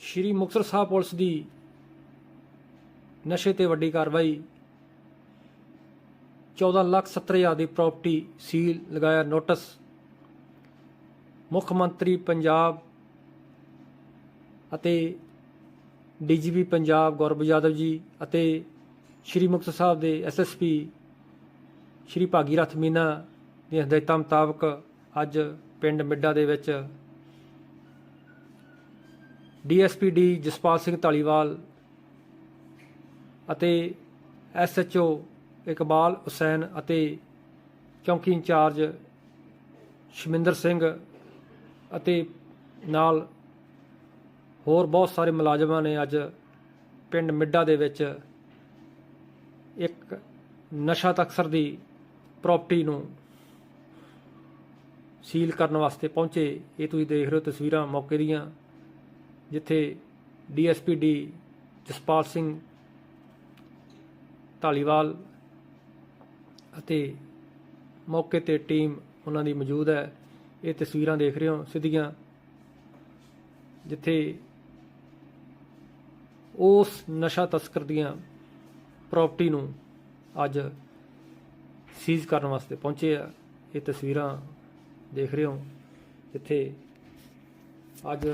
ਸ਼੍ਰੀ Muktsar Sahib police ਦੀ ਨਸ਼ੇ ਤੇ ਵੱਡੀ ਕਾਰਵਾਈ। 14 ਲੱਖ 70 ਹਜ਼ਾਰ ਦੀ ਪ੍ਰਾਪਰਟੀ ਸੀਲ, ਲਗਾਇਆ ਨੋਟਿਸ। ਮੁੱਖ ਮੰਤਰੀ ਪੰਜਾਬ ਅਤੇ ਡੀਜੀਪੀ ਪੰਜਾਬ ਗੌਰਵ ਯਾਦਵ ਜੀ ਅਤੇ ਸ਼੍ਰੀ ਮੁਕਤਸਰ ਸਾਹਿਬ ਦੇ ਐਸਐਸਪੀ ਸ਼੍ਰੀ ਭਾਗੀਰਥ ਮੀਨਾ ਦੀਆਂ ਹਦਾਇਤਾਂ ਮੁਤਾਬਕ ਅੱਜ ਪਿੰਡ ਮਿੱਡਾ ਦੇ ਵਿੱਚ ਡੀਐਸਪੀ ਡੀ ਜਸਪਾਲ ਸਿੰਘ ਢਾਲੀਵਾਲ ਅਤੇ ਐਸਐਚਓ ਇਕਬਾਲ ਹੁਸੈਨ ਅਤੇ ਚੌਂਕੀ ਇੰਚਾਰਜ ਸ਼ਮਿੰਦਰ ਸਿੰਘ ਅਤੇ ਨਾਲ ਹੋਰ ਬਹੁਤ ਸਾਰੇ ਮੁਲਾਜ਼ਮਾਂ ਨੇ ਅੱਜ ਪਿੰਡ ਮਿੱਡਾ ਦੇ ਵਿੱਚ ਇੱਕ ਨਸ਼ਾ ਤਕਸਰ ਦੀ ਪ੍ਰਾਪਰਟੀ ਨੂੰ ਸੀਲ ਕਰਨ ਵਾਸਤੇ ਪਹੁੰਚੇ। ਇਹ ਤੁਸੀਂ ਦੇਖ ਰਹੇ ਹੋ ਤਸਵੀਰਾਂ ਮੌਕੇ ਦੀਆਂ, ਜਿੱਥੇ ਡੀਐਸਪੀ ਡੀ ਜਸਪਾਲ ਸਿੰਘ ਢਾਲੀਵਾਲ ਅਤੇ ਮੌਕੇ ਤੇ ਟੀਮ ਉਹਨਾਂ ਦੀ ਮੌਜੂਦ ਹੈ। ਇਹ ਤਸਵੀਰਾਂ ਦੇਖ ਰਹੇ ਹੋ ਸਿੱਧੀਆਂ, ਜਿੱਥੇ ਉਸ ਨਸ਼ਾ ਤਸਕਰ ਦੀਆਂ ਪ੍ਰਾਪਰਟੀ ਨੂੰ ਅੱਜ ਸੀਜ਼ ਕਰਨ ਵਾਸਤੇ ਪਹੁੰਚੇ ਆ। ਇਹ ਤਸਵੀਰਾਂ ਦੇਖ ਰਹੇ ਹੋ, ਜਿੱਥੇ ਅੱਜ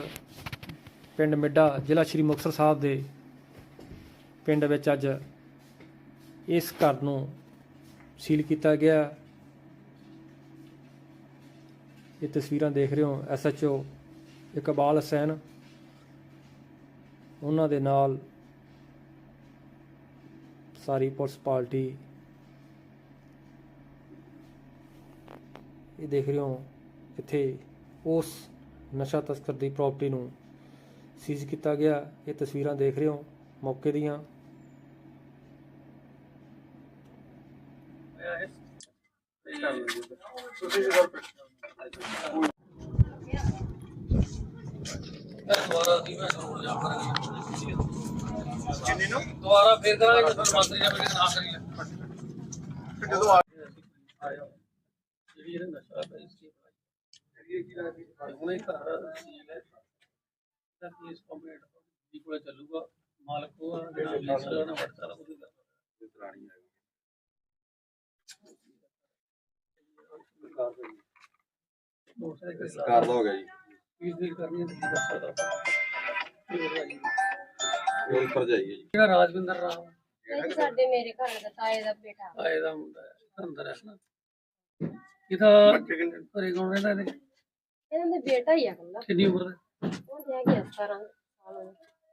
ਪਿੰਡ ਮਿੱਡਾ ਜ਼ਿਲ੍ਹਾ ਸ਼੍ਰੀ ਮੁਕਤਸਰ ਸਾਹਿਬ ਦੇ ਪਿੰਡ ਵਿੱਚ ਅੱਜ ਇਸ ਘਰ ਨੂੰ ਸੀਲ ਕੀਤਾ ਗਿਆ। ਇਹ ਤਸਵੀਰਾਂ ਦੇਖ ਰਹੇ ਹੋ ਐਸਐਚਓ ਇਕਬਾਲ ਹਸੈਨ ਉਹਨਾਂ ਦੇ ਨਾਲ ਸਾਰੀ ਪੁਲਿਸ ਪਾਰਟੀ ਇਹ ਦੇਖ ਰਹੇ ਹੋ ਇੱਥੇ ਉਸ ਨਸ਼ਾ ਤਸਕਰ ਦੀ ਪ੍ਰਾਪਰਟੀ ਨੂੰ ਸੀਜ਼ ਕੀਤਾ ਗਿਆ। ਇਹ ਤਸਵੀਰਾਂ ਦੇਖ ਰਹੇ ਹੋ ਮੌਕੇ ਦੀਆਂ। ਦੁਬਾਰਾ ਫੇਰ ਕਰਾਂਗੇ ਮੰਤਰੀ ਨੇ ਮੇਰੇ ਨਾਲ ਕਰੀ ਲੈ ਜਦੋਂ ਆ ਜਿਹੜੀ ਇਹ ਨਸ਼ਾ ਦਾ ਇਸ ਕੀ ਹੁਣੇ ਘਰ ਸੀਲ ਹੈ ਤਾਂ ਕੇਸ ਕੰਪਲੀਟ ਦੀ ਕੋਲ ਚੱਲੂਗਾ ਮਾਲਕ ਉਹ ਆ, ਜਿਹੜਾ ਲੀਸਰ ਨਾ ਵਰਤਾ ਲਾ ਉਹਦੀ ਗੱਲ ਮੋਟਰਸਾਈਕਲ ਸਰਕਾਰ ਦਾ ਹੋ ਗਿਆ ਜੀ ਫੀਸ ਬਿਲ ਕਰਨੀ ਹੈ ਤਾਂ ਦੱਸ ਸਕਦਾ ਇਹ ਹੋਗਾ ਜੀ ਇਹ ਉੱਪਰ ਜਾਈਏ ਜੀ ਜਿਹੜਾ ਰਾਜਵਿੰਦਰ ਰਾਮ। ਇਹ ਸਾਡੇ ਮੇਰੇ ਘਰ ਦਾ ਤਾਏ ਦਾ ਬੇਟਾ। ਆਏ ਦਾ ਮੁੰਡਾ ਹੈ ਅੰਦਰ ਹੈ ਇਹਦਾ ਘਰੇ ਕੌਣ ਰਹਿੰਦਾ ਇਹਦੇ? ਇਹਨਾਂ ਦਾ ਬੇਟਾ ਹੀ ਆ ਕੱਲਾ ਕਿੰਨੀ ਉਮਰ ਦਾ ਉਹ ਦੇ ਗਿਆ 17 ਸਾਲ ਦਾ।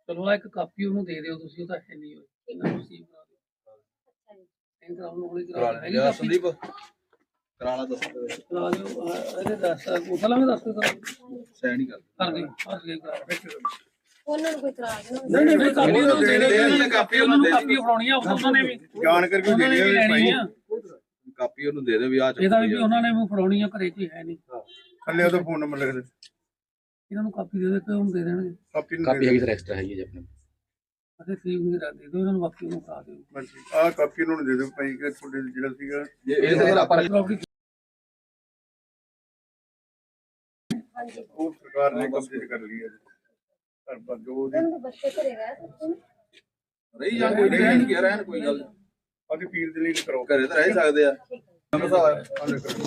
ਚਲੋ ਆਹ ਇੱਕ ਕਾਪੀ ਉਹਨੂੰ ਦੇ ਦਿਓ ਤੁਸੀਂ ਉਹ ਤਾਂ ਹੈ ਨਹੀਂ ਹੋਈ ਇਹਨਾਂ ਨੂੰ ਸੀ ਬਣਾ ਦਿਓ। ਅੱਛਾ ਜੀ। ਐਂ ਕਰਾਉਣ ਨੂੰ ਹੁਣੇ ਕਰਾ ਕਰਾ ਲੈਣੀ ਜਾ ਕਾਪੀ। ਸੰਦੀਪ। ਕਰਾ ਲਾ ਦੱਸ ਕਰਾ ਦਿਓ ਆਹ ਇਹਦੇ ਦੱਸ ਕੋਸਲਾ ਮੈਂ ਦੱਸ ਦਿਓ ਸੈਨ ਹੀ ਕਰ ਕਰ ਦਿਓ ਹੱਸ ਗਏ ਕਰਾ ਉਹਨਾਂ ਨੂੰ ਕੋਈ ਕਰਾ ਦੇਣਾ ਨਹੀਂ ਨਹੀਂ ਕਾਪੀ ਉਹਨੂੰ ਦੇ ਦੇ ਦਿਓ ਕਾਪੀ ਉਹਨਾਂ ਕਾਪੀ ਫੜਾਉਣੀ ਆ ਉਹਨਾਂ ਨੇ ਵੀ। ਜਾਣ ਕਰਕੇ ਉਹਨਾਂ ਨੇ ਵੀ ਲੈਣੀ ਆ। ਕਾਪੀ ਉਹਨੂੰ ਦੇ ਦੇ ਵੀ ਆ ਇਹਦਾ ਵੀ ਉਹਨਾਂ ਨੇ ਵੀ ਫੜਾਉਣੀ ਆ ਘਰੇ ਕੋਈ ਹੈ ਨਹੀਂ। ਥੱਲੇ ਉਹਦਾ ਫੋਨ ਨੰਬਰ ਲਿਖ ਦੇ। ਇਹਨਾਂ ਨੂੰ ਕਾਪੀ ਦੇ ਦੇ ਤੇ ਉਹਨੂੰ ਦੇ ਦੇਣਗੇ। ਕਾਪੀ ਨੂੰ ਕਾਪੀ ਹੈਗੀ ਸਰ ਐਕਸਟਰਾ ਹੈਗੀ ਜੀ ਆਪਣੇ। ਅਤੇ ਫੀਸ ਵਗੈਰਾ ਦੇ ਦਿਓ ਇਹਨਾਂ ਨੂੰ ਬਾਕੀ ਉਹਨੂੰ ਕਰਾ ਦਿਓ। ਆ ਕਾਪੀ ਨੂੰ ਦੇ ਦਿਓ ਭਾਈ ਕਿ ਤੁਹਾਡੇ ਜਿਹੜਾ ਸੀਗਾ। ਇਹ ਤਾਂ ਫਿਰ ਆਪਾਂ ਹਾਂਜੀ। ਉਹ ਸਰਕਾਰ ਨੇ ਕੰਪਲੀਟ ਕਰ ਲਈ ਹੈ ਘਰ ਪਰ ਜੋ ਉਹਦੀ ਉਹਨਾਂ ਦੇ ਬੱਚੇ ਘਰੇ ਰਹਿ ਸਕਦੇ ਨੇ। ਰਹੀ ਜਾਂ ਕੋਈ ਨਹੀਂ ਰਹਿਣ ਕੀ ਰਹਿਣ ਕੋਈ ਗੱਲ ਉਹਦੀ ਫੀਲ ਦੇ ਲਈ ਕਰੋ ਘਰੇ ਤਾਂ ਰਹਿ ਸਕਦੇ ਆ। ਠੀਕ ਹੈ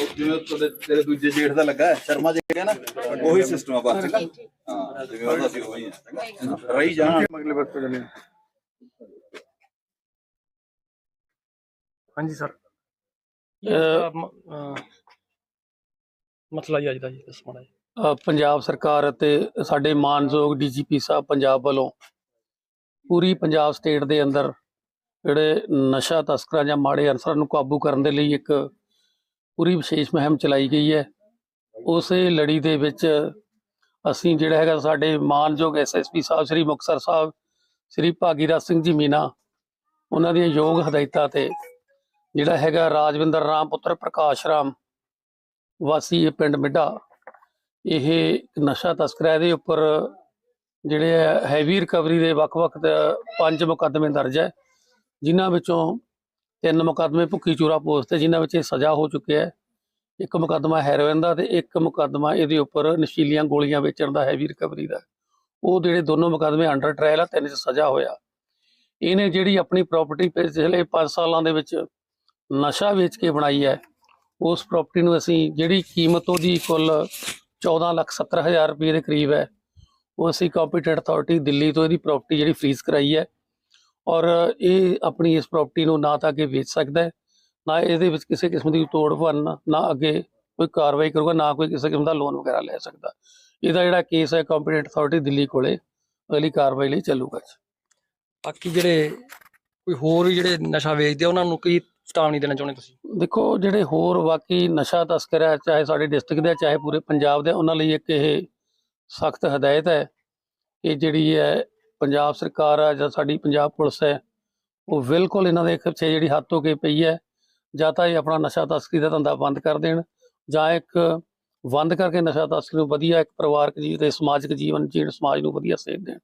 ਉਹ ਜਿਵੇਂ ਤੁਹਾਡੇ ਤੇਰੇ ਦੂਜੇ ਜੇਠ ਦਾ ਲੱਗਾ ਹੈ, ਸ਼ਰਮਾ ਜੀ ਹੈਗਾ ਨਾ ਉਹੀ ਸਿਸਟਮ ਆ ਬਸ ਹਾਂ ਜਿਵੇਂ ਉਹਦਾ ਸੀ ਉਹੀ ਹੈ ਚੰਗਾ? ਰਹੀ ਜਾਣ। ਅਗਲੇ ਬਸ ਤੋਂ ਜਨੇ ਹਾਂਜੀ ਸਰ। ਮਸਲਾ ਹੀ ਅੱਜ ਦਾ ਜੀ ਇਸ ਮਾੜਾ ਪੰਜਾਬ ਸਰਕਾਰ ਅਤੇ ਸਾਡੇ ਮਾਨਯੋਗ ਡੀਜੀਪੀ ਸਾਹਿਬ ਪੰਜਾਬ ਵੱਲੋਂ ਪੂਰੀ ਪੰਜਾਬ ਸਟੇਟ ਦੇ ਅੰਦਰ ਜਿਹੜੇ ਨਸ਼ਾ, ਤਸਕਰਾਂ ਜਾਂ ਮਾੜੇ ਅਨਸਰਾਂ ਨੂੰ ਕਾਬੂ ਕਰਨ ਦੇ ਲਈ ਇੱਕ ਪੂਰੀ ਵਿਸ਼ੇਸ਼ ਮੁਹਿੰਮ ਚਲਾਈ ਗਈ ਹੈ। ਉਸੇ ਲੜੀ ਦੇ ਵਿੱਚ ਅਸੀਂ ਜਿਹੜਾ ਹੈਗਾ ਸਾਡੇ ਮਾਨਯੋਗ ਐਸਐਸਪੀ ਸਾਹਿਬ, ਸ੍ਰੀ ਮੁਕਤਸਰ ਸਾਹਿਬ, ਸ੍ਰੀ ਭਾਗੀਰਥ ਸਿੰਘ ਜੀ ਮੀਨਾ, ਉਹਨਾਂ ਦੀਆਂ ਯੋਗ ਹਦਾਇਤਾਂ ਤੇ ਜਿਹੜਾ ਹੈਗਾ ਰਾਜਵਿੰਦਰ ਰਾਮ, ਪੁੱਤਰ ਪ੍ਰਕਾਸ਼ ਰਾਮ, ਵਾਸੀ ਪਿੰਡ ਮਿੱਡਾ, ਇਹ ਨਸ਼ਾ ਤਸਕਰ ਹੈ ਇਹਦੇ ਉੱਪਰ ਜਿਹੜੇ ਹੈਵੀ ਰਿਕਵਰੀ ਦੇ ਵੱਖ-ਵੱਖ ਪੰਜ ਮੁਕੱਦਮੇ ਦਰਜ ਹੈ, ਜਿਨ੍ਹਾਂ ਵਿੱਚੋਂ ਤਿੰਨ ਮੁਕੱਦਮੇ ਭੁੱਕੀ ਚੂਰਾ ਪੋਸਟ ਤੇ, ਜਿਨ੍ਹਾਂ ਵਿੱਚ ਇਹ ਸਜ਼ਾ ਹੋ ਚੁੱਕਿਆ ਹੈ। ਇੱਕ ਮੁਕੱਦਮਾ ਹੈਰੋਇਨ ਦਾ ਤੇ ਇੱਕ ਮੁਕੱਦਮਾ ਇਹਦੇ ਉੱਪਰ ਨਸ਼ੀਲੀਆਂ ਗੋਲੀਆਂ ਵੇਚਣ ਦਾ ਹੈਵੀ ਰਿਕਵਰੀ ਦਾ। ਉਹ ਜਿਹੜੇ ਦੋਨੋਂ ਮੁਕੱਦਮੇ ਅੰਡਰ ਟ੍ਰਾਇਲ ਆ, ਤਿੰਨ 'ਚ ਸਜ਼ਾ ਹੋਇਆ। ਇਹਨੇ ਜਿਹੜੀ ਆਪਣੀ ਪ੍ਰਾਪਰਟੀ ਪਿਛਲੇ 5 ਸਾਲਾਂ ਦੇ ਵਿੱਚ ਨਸ਼ਾ ਵੇਚ ਕੇ ਬਣਾਈ ਹੈ, ਉਸ ਪ੍ਰਾਪਰਟੀ ਨੂੰ ਅਸੀਂ ਜਿਹੜੀ ਕੀਮਤ ਉਹਦੀ ਕੁੱਲ 14 ਲੱਖ 70 ਹਜ਼ਾਰ ਰੁਪਏ ਦੇ ਕਰੀਬ ਹੈ ਉਹ ਅਸੀਂ ਕੰਪੀਟੈਂਟ ਅਥਾਰਟੀ ਦਿੱਲੀ ਤੋਂ ਇਹਦੀ ਪ੍ਰਾਪਰਟੀ ਜਿਹੜੀ ਫ੍ਰੀਜ਼ ਕਰਾਈ ਹੈ। ਔਰ ਇਹ ਆਪਣੀ ਇਸ ਪ੍ਰਾਪਰਟੀ ਨੂੰ ਨਾ ਤਾਂ ਅੱਗੇ ਵੇਚ ਸਕਦਾ ਹੈ ਨਾ ਇਹਦੇ ਵਿੱਚ ਕਿਸੇ ਕਿਸਮ ਦੀ ਤੋੜ ਭੰਨ ਨਾ ਅੱਗੇ ਕੋਈ ਕਾਰਵਾਈ ਕਰੂਗਾ ਨਾ ਕੋਈ ਕਿਸੇ ਕਿਸਮ ਦਾ ਲੋਨ ਵਗੈਰਾ ਲੈ ਸਕਦਾ। ਇਹਦਾ ਜਿਹੜਾ ਕੇਸ ਹੈ ਕੰਪੀਟੈਂਟ ਅਥਾਰਟੀ ਦਿੱਲੀ ਕੋਲੇ ਅਗਲੀ ਕਾਰਵਾਈ ਲਈ ਚੱਲੂਗਾ। ਬਾਕੀ ਜਿਹੜੇ ਕੋਈ ਹੋਰ ਵੀ ਜਿਹੜੇ ਨਸ਼ਾ ਵੇਚਦੇ ਆ ਉਹਨਾਂ ਨੂੰ ਕੀ ਚੇਤਾਵਨੀ ਦੇਣਾ ਚਾਹੁੰਦੇ ਤੁਸੀਂ? ਦੇਖੋ ਜਿਹੜੇ ਹੋਰ ਬਾਕੀ ਨਸ਼ਾ ਤਸਕਰ ਹੈ ਚਾਹੇ ਸਾਡੇ ਡਿਸਟ੍ਰਿਕਟ ਦੇ ਚਾਹੇ ਪੂਰੇ ਪੰਜਾਬ ਦੇ ਉਹਨਾਂ ਲਈ ਇੱਕ ਇਹ ਸਖਤ ਹਦਾਇਤ ਹੈ ਕਿ ਜਿਹੜੀ ਹੈ ਪੰਜਾਬ ਸਰਕਾਰ ਹੈ ਜਾਂ ਸਾਡੀ ਪੰਜਾਬ ਪੁਲਿਸ ਹੈ, ਉਹ ਬਿਲਕੁਲ ਇਹਨਾਂ ਦੇ ਪਿੱਛੇ ਜਿਹੜੀ ਹੱਥ ਧੋ ਕੇ ਪਈ ਹੈ, ਜਾਂ ਤਾਂ ਇਹ ਆਪਣਾ ਨਸ਼ਾ ਤਸਕਰੀ ਦਾ ਧੰਦਾ ਬੰਦ ਕਰ ਦੇਣ, ਜਾਂ ਇੱਕ ਬੰਦ ਕਰਕੇ ਨਸ਼ਾ ਤਸਕਰੀ ਨੂੰ ਵਧੀਆ ਇੱਕ ਪਰਿਵਾਰਕ ਜੀ ਤੇ ਸਮਾਜਿਕ ਜੀਵਨ ਜੀਣ ਸਮਾਜ ਨੂੰ ਵਧੀਆ ਸੇਧ ਦੇਣ।